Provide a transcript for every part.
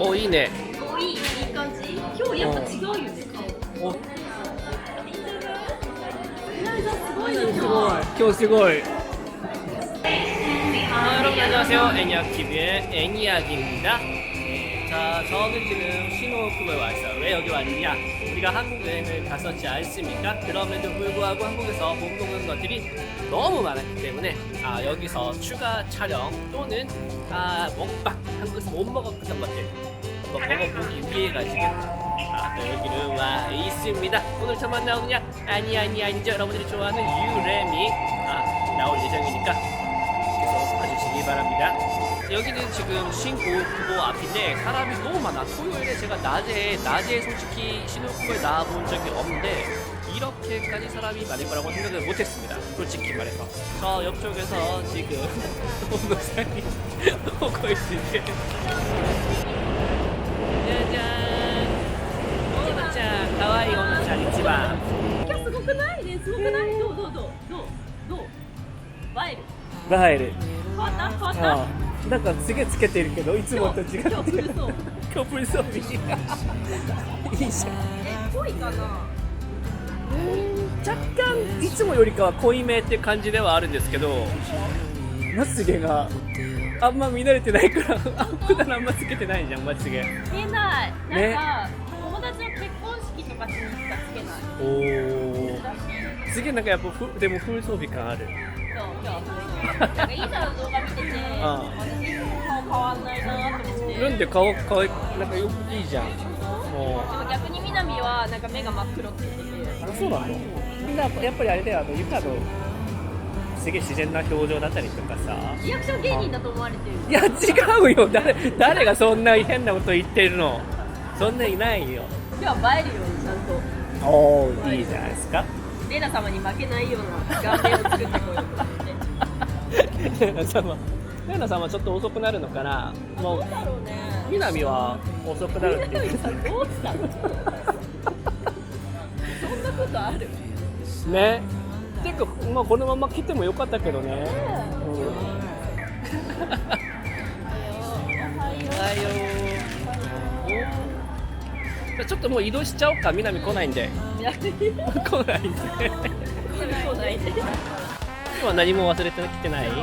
おいいねおいいいい感じ今日やっぱ違うよね顔おすごいのすごい今日すごい아 여러분 안녕하세요 애니악TV의 애니악입니다 자 저는 지금 신호급에 와 있어요 왜 여기 왔느냐 우리가 한국 여행을 갔었지 않습니까 그럼에도 불구하고 한국에서 못 먹은 것들이 너무 많았기 때문에 아 여기서 추가 촬영 또는 아 먹방 한국에서 못 먹었던 것들 한번 먹어보기 위해 가지고 아, 또 여기를 와 있습니다. 오늘 저 만 나오느냐? 아니 아니 아니죠. 여러분들이 좋아하는 유레미 아, 나올 예정이니까 계속 봐주시기 바랍니다. 여기는 지금 신고쿠보 앞인데 사람이 너무 많아. 토요일에 제가 낮에 낮에 솔직히 신호쿠보에 나와본 적이 없는데 이렇게까지 사람이 많을 거라고 생각을 못했습니다. 솔직히 말해서 저 옆쪽에서 지금 오노상이 오고 있는데 じゃーん。ちゃん、可愛い女ちゃん一番。今日すごくないね、すごくない。どうどうどうどうどう。バイル。バイル。変わった変わった。ああなんかつけつけてるけどいつもと違って今日プルソー今日プルソーいいじゃんえ濃いかな若干いつもよりかは濃いめって感じではあるんですけどまつげがあんま見慣れてないからあ普段あんまつけてないじゃんまつげ。見えない。ねなんか友達の結婚式とかにしかつけない。おおすげえなんかやっぱふでもフル装備感ある。そう今日なんかインスタの動画見てて私顔変わんないなと思って。なんで顔かわいなんかよくいいじゃん。もでも逆に南はなんか目が真っ黒って。あそうなの？みんなやっぱりあれだよあのゆかのすげえ自然な表情だったりとかさ。リアクション芸人だと思われてる。いや違うよ。誰誰がそんな変なこと言ってるの。そんないないよ。今日は映えるようにちゃんと。おおいいじゃないですか。レナ様に負けないような顔面を作ってこようと思って。レナ様レナ様ちょっと遅くなるのかな。もうどうだろうね。南は遅くなるって言って南さんどうしたの？そんなことある？ねていうか、まあ、このまま来てもよかったけどね、うん、おはようちょっともう移動しちゃおうか南来ないんで。来ないんで。来ないで今は何も忘れてきてない？こ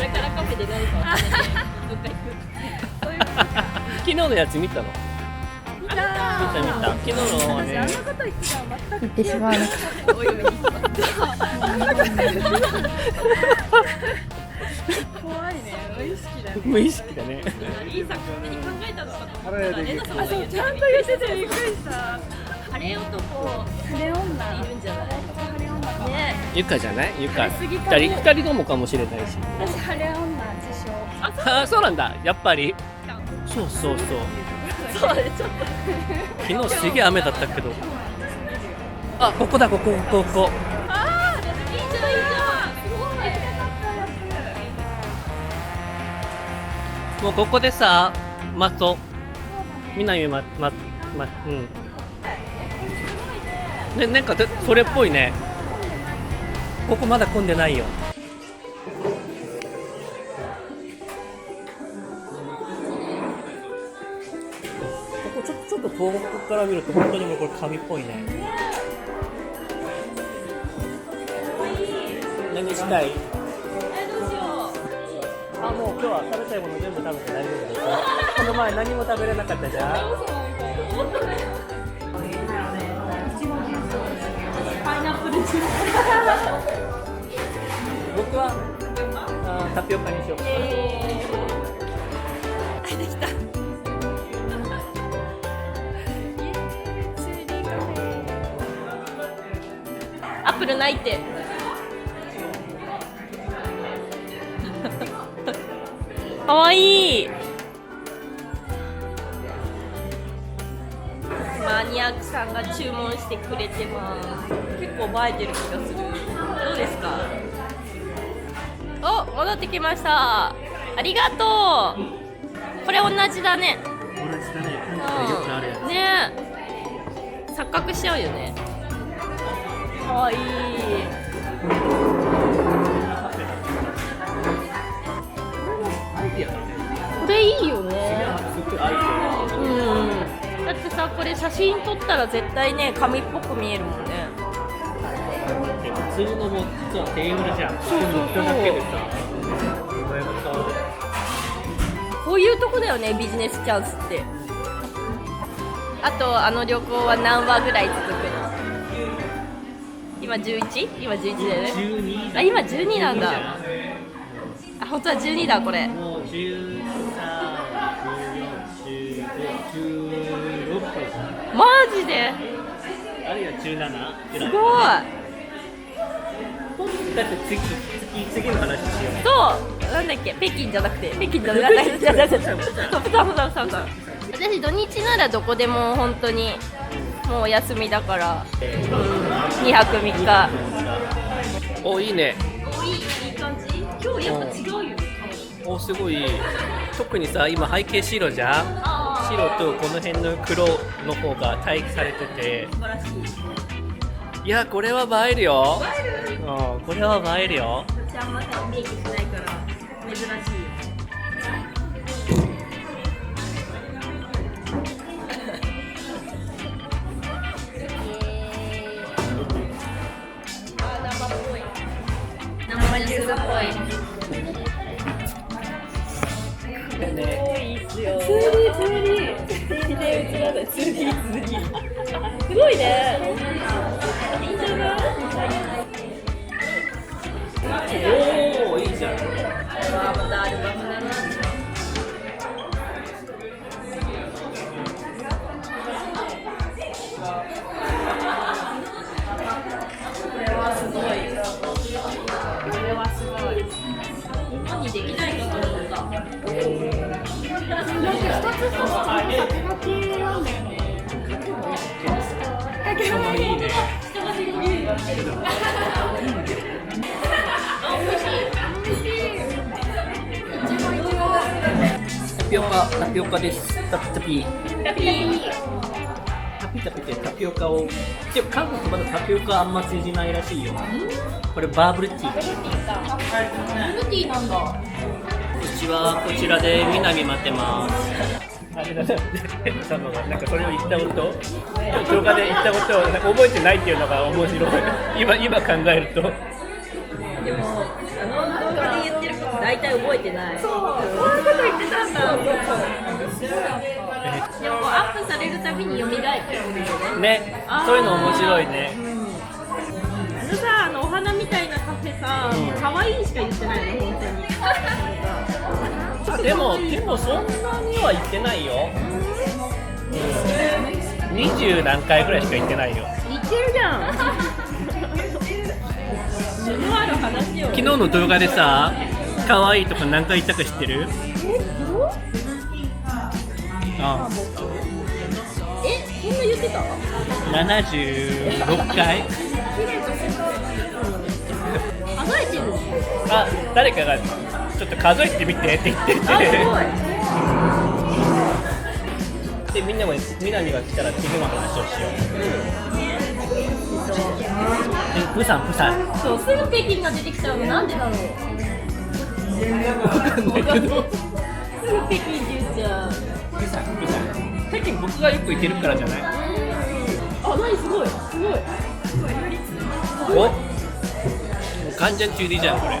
れからカフェで何かを食べて。どっか行く。昨日のやつ見たの？見た見た見た昨日のはねこと言ってたら全く言ってしまわなかっおいおい怖いね無意識だよ無意識だねいい作品に考えたのかと思ったレナ様がた。言っちゃんと言っててびっくりした。カレー男晴れ女。いるんじゃない晴れ女。ねゆかじゃないゆか二人二人ともかもしれないし私晴れ女自称。あそうなんだやっぱりそうそうそうそうねちょっ昨日すげえ雨だったけど。あここだここここ。ここもうここでさ待とう。南まままうん。ねなんかそれっぽいね。ここまだ混んでないよ。ちょちょっと遠くから見ると本当にもうこれ紙っぽいね。何したい？えどうしよあもう今日は食べたいもの全部食べて大丈夫です。よこの前何も食べれなかったじゃん？パイナップルジュース僕はあータピオカにしよう。かなできたアップルないって。かわいい。マニアックさんが注文してくれてます。結構映えてる気がする。どうですか？お戻ってきました。ありがとう。これ同じだね。同じだね。うん。ね。錯覚しちゃうよね。かわいい。これいいよね。うん。だってさこれ写真撮ったら絶対ね紙っぽく見えるもんね。普通のも実はテーブルじゃん。そうそうそう。こういうとこだよねビジネスチャンスって。あとあの旅行は何話ぐらい続く？の今 11? 今11だよね。12あ今12なんだ。あ本当は12だこれ。もう13、14、15、16分マジで？あるいは17ぐらいすごい。だって次次次の話しよう。そう。なんだっけ？北京じゃなくて。北京じゃなくて 私土日ならどこでも本当にもうお休みだから、うん、2泊3日。おいいね。おいいいい感じ？今日やっぱ違うよねおすごい特にさ今背景白じゃん？あ白とこの辺の黒の方が対比されてて。素晴らしいいやこれは映えるよ。うんこれは映えるよ。私あんまりメイクしないから 2D で映らない。2D、2D。すごいね。いいんじゃないおおいいじゃんまたアルバムだな。これはすごい。これはすごい。日本にできないかと思った。いいねタピオカタピオカですタピタピタピタピってタピオカを。でも韓国まだタピオカあんま通じないらしいよこれバーブルティーフルーティーなんだ。うちはこちらで南待ってます。あれだな、なんかそれを言ったこと、動画で言ったことをなんか覚えてないっていうのが面白い。今今考えると。でも、あの動画で言ってること大体覚えてない。そう、こういうこと言ってたんだ。でもアップされるたびに蘇ってくるよね。ね、そういうの面白いね。あのさ、あのお花みたいなカフェさ、うん可愛いしか言ってないの本当に。あでもでもそんなには言ってないよ。うん。二十何回ぐらいしか言ってないよ。言ってるじゃん。昨日の動画でさ、可愛いとか何回言ったか知ってる？あ、え、そんな言ってた？七十六回？あ、誰かがちょっと数えてみてって言ってて。あ、すごい。でみんなも南が来たら次の話をしよう。え、プサンプサン。そう、すぐ北京が出てきちゃうのなんでだろう。わかんない。けど。すぐ北京って言っちゃう。プサンプサン。最近僕がよく行ってるからじゃない。あ、なにすごい、すごい。お。もう完全中でい。い。じゃんこれ。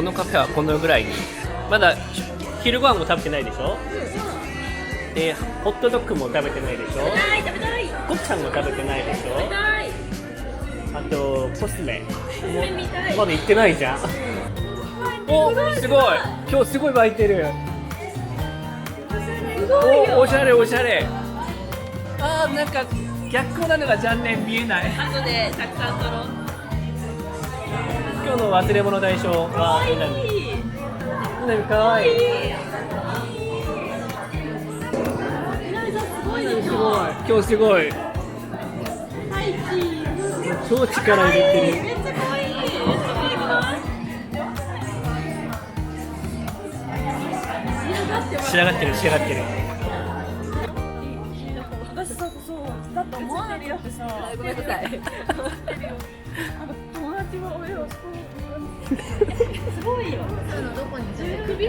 このカフェはこのぐらいに。まだ昼ご飯も食べてないでしょ？で、ホットドッグも食べてないでしょ？はい、食べたい。ごっちゃんも食べてないでし食べょ。あと、コスメ。まだ行ってないじゃん。お、すごい今日すごい湧いてる。お、おしゃれおしゃれ。あー、なんか、逆光なのが残念見えない後でたくさん撮ろう今日の忘れ物代償は何い。い。何かわい。い。すごい。今日すごい。超力入れてるめっちゃ可愛い。めっちゃ可愛くない。仕上がってる仕上がってる私さそうだと思わなくてさごめんなさい。すごいよ首首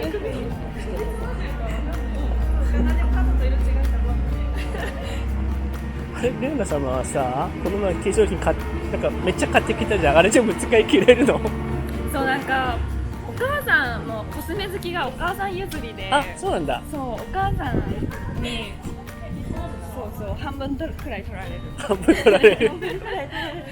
あれレオナ様はさこの前化粧品買っなんかめっちゃ買ってきたじゃん。あれ全部使い切れるの？そうなんかお母さんもコスメ好きがお母さん譲りで。あそうなんだ。そうお母さんにそうそう半分くらい取られる。半分取られる。半分くらい取られ